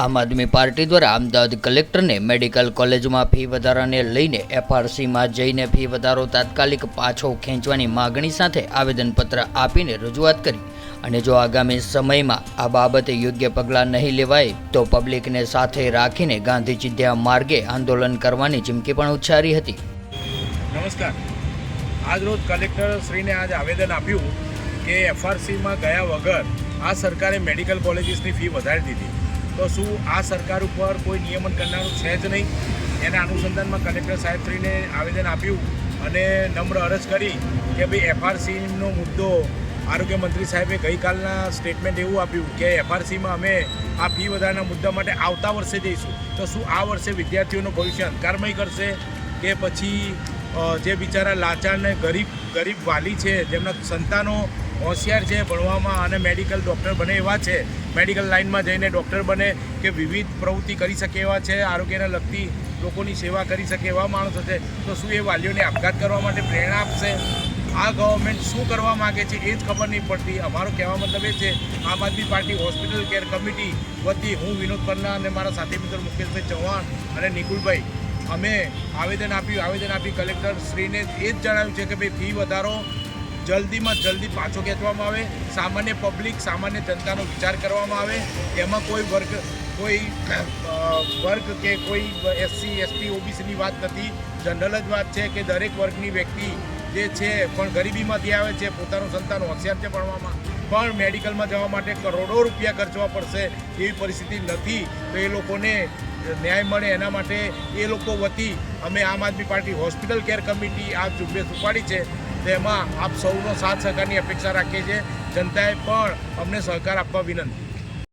આમ આદમી પાર્ટી દ્વારા અમદાવાદ કલેક્ટરને મેડિકલ કોલેજમાં ફી વધારાને લઈને એફઆરસીમાં જઈને ફી વધારો તાત્કાલિક પાછો ખેંચવાની માગણી સાથે આવેદનપત્ર આપીને રજૂઆત કરી. અને જો આગામી સમયમાં આ બાબતે યોગ્ય પગલાં નહીં લેવાય, તો પબ્લિકને સાથે રાખીને ગાંધી ચિંધ્યા માર્ગે આંદોલન કરવાની ચીમકી પણ ઉચ્ચારી હતી. નમસ્કાર. આજરોજ કલેક્ટર શ્રીને આજ આવેદન આપ્યું કે એફઆરસીમાં ગયા વગર આ સરકારે મેડિકલ કોલેજીસની ફી વધારી દીધી. તો શું આ સરકાર ઉપર કોઈ નિયમન કરનારું છે જ નહીં. એના અનુસંધાનમાં કલેક્ટર સાહેબશ્રીને આવેદન આપ્યું અને નમ્ર અરજ કરી કે ભાઈ એફઆરસીનો મુદ્દો આરોગ્ય મંત્રી સાહેબે ગઈકાલના સ્ટેટમેન્ટ એવું આપ્યું કે એફઆરસીમાં અમે આ ફી વધારાના મુદ્દા માટે આવતા વર્ષે જઈશું. તો શું આ વર્ષે વિદ્યાર્થીઓનું ભવિષ્ય અંધકારમય કરશે કે પછી જે બિચારા લાચાર ને ગરીબ ગરીબ વાલી છે, જેમના સંતાનો હોશિયાર છે, ભણવામાં અને મેડિકલ ડૉક્ટર બને એવા છે. મેડિકલ લાઇનમાં જઈને ડૉક્ટર બને કે વિવિધ પ્રવૃત્તિ કરી શકે એવા છે, આરોગ્યને લગતી લોકોની સેવા કરી શકે એવા માણસો છે. તો શું એ વાલીઓને આપઘાત કરવા માટે પ્રેરણા આપશે? આ ગવર્મેન્ટ શું કરવા માગે છે એ જ ખબર નહીં પડતી. અમારો કહેવા મતલબ એ છે, Aam Aadmi Party hospital care committee વતી હું વિનોદ પન્ના અને મારા સાથી મિત્ર મુકેશભાઈ ચૌહાણ અને નિકુલભાઈ. અમે આવેદન આપ્યું. આવેદન આપી કલેક્ટર શ્રીને એ જ જણાવ્યું છે કે ભાઈ ફી વધારો જલ્દીમાં જલ્દી પાછો ખેંચવામાં આવે, સામાન્ય પબ્લિક સામાન્ય જનતાનો વિચાર કરવામાં આવે, એમાં કોઈ વર્ગ કોઈ વર્ગ કે કોઈ એસસી એસટી ઓબીસીની વાત નથી. જનરલ જ વાત છે કે દરેક વર્ગની વ્યક્તિ જે છે, પણ ગરીબીમાંથી આવે છે, પોતાનું સંતાન હોશિયાર છે ભણવામાં. પણ મેડિકલમાં જવા માટે કરોડો રૂપિયા ખર્ચવા પડશે એવી પરિસ્થિતિ નથી. તો એ લોકોને ન્યાય મળે એના માટે એ લોકો વતી અમે Aam Aadmi Party hospital care committee આ ઝુંબેશ ઉપાડી છે. તેમાં આપ સૌનો સાથ સહકારની અપેક્ષા રાખીએ છીએ. જનતાએ પણ અમને સહકાર આપવા વિનંતી.